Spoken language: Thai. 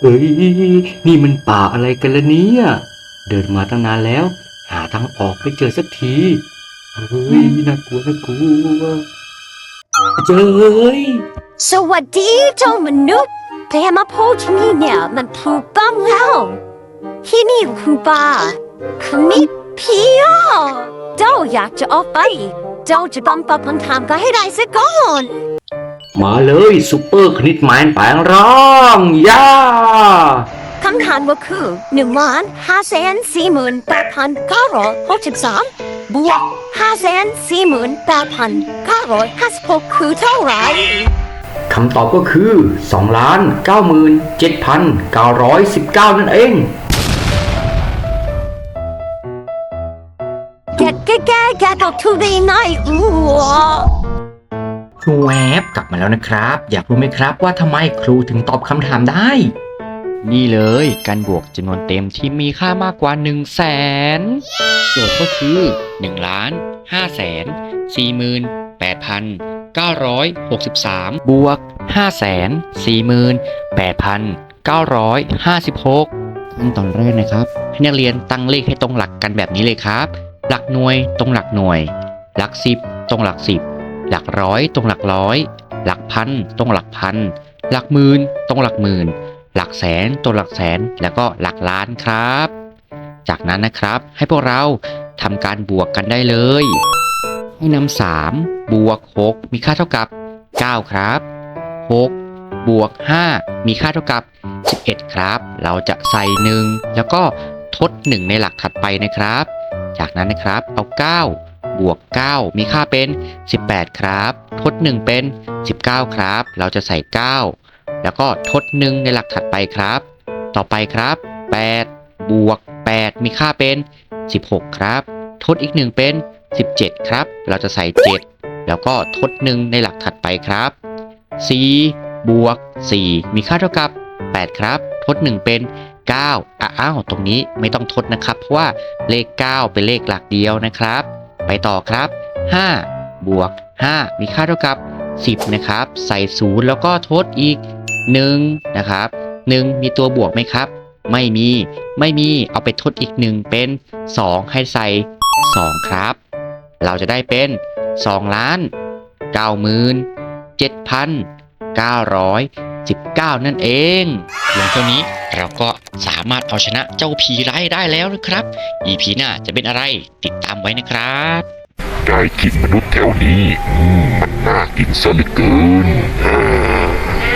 เอ้ยนี่มันป่าอะไรกันละเนี่ย เดินมาตั้งนานแล้ว หาทางออกไม่เจอสักที เฮ้ยน่ากลัวน่ากลัวเจอเฮ้ยสวัสดีเจ้ามนุษย์แต่มาพูดที่นี่เนี่ยมันถูกต้องแล้ว ที่นี่คือป่าคือมีผีอะเจ้าอยากจะออกไป เจ้าจะต้องตอบคำถามกันให้ได้ซะก่อน มาเลยซูเปอร์คณิตแมนแปลงร่างย่าคำถามก็คือหนึ่งล้านห้าแสนสี่หมื่นแปดพันเก้าร้อยหกสิบสามบวกห้าแสนสี่หมื่นแปดพันเก้าร้อยห้าสิบหกคือเท่าไหร่คำตอบก็คือ2ล้าน97,919 นั่นเองแกแกแกแกตอบถูกได้ยังไงอู้ วแวบกลับมาแล้วนะครับ อยากรู้ไหมครับว่าทำไมครูถึงตอบคำถามได้ นี่เลยการบวกจำนวนเต็มที่มีค่ามากกว่า 1 0 0 0 0แสนโจทย์ก็คือ1ล้าน5แสน48,963 บวก5แสน48,956 ขั้นตอนแรกนะครับ ให้นักเรียนตั้งเลขให้ตรงหลักกันแบบนี้เลยครับ หลักหน่วยตรงหลักหน่วย หลักสิบตรงหลักสิบ หลักร้อยตรงหลักร้อย หลักพันตรงหลักพัน หลักหมื่นตรงหลักหมื่น หลักแสนตัวหลักแสน แล้วก็หลักล้านครับ จากนั้นนะครับให้พวกเราทำการบวกกันได้เลย ให้นำ3บวก 6 มีค่าเท่ากับ 9 ครับ 6 บวก 5 มีค่าเท่ากับ 11 ครับ เราจะใส่ 1 แล้วก็ทด 1 ในหลักถัดไปนะครับ จากนั้นนะครับเอา 9 บวก 9 มีค่าเป็น 18 ครับทด 1 เป็น 19 ครับ เราจะใส่ 9 แล้วก็ทดหนึ่งในหลักถัดไปครับ ต่อไปครับ 8 บวก 8 มีค่าเป็น 16 ครับ ทดอีกหนึ่งเป็น 17 ครับ เราจะใส่ 7 แล้วก็ทดหนึ่งในหลักถัดไปครับ4บวก 4 มีค่าเท่ากับ 8 ครับ ทด 1 เป็น9อ้าว ตรงนี้ไม่ต้องทดนะครับ เพราะว่าเลข 9 เป็นเลขหลักเดียวนะครับ ไปต่อครับ 5 บวก 5 มีค่าเท่ากับ 10 นะครับ ใส่0แล้วก็ทดอีก 1 นะครับ 1 มีตัวบวกไหมครับ ไม่มีไม่มีเอาไปทดอีก 1 เป็น 2 ให้ใส่ 2 ครับ เราจะได้เป็น 2 ล้าน9หมื่น7,919 นั่นเองเพียงเท่านี้ เราก็สามารถเอาชนะเจ้าผีร้ายได้แล้วนะครับ EP หน้าจะเป็นอะไรติดตามไว้นะครับได้กินมนุษย์แถวนี้ อืม มันน่ากินซะเหลือเกินอ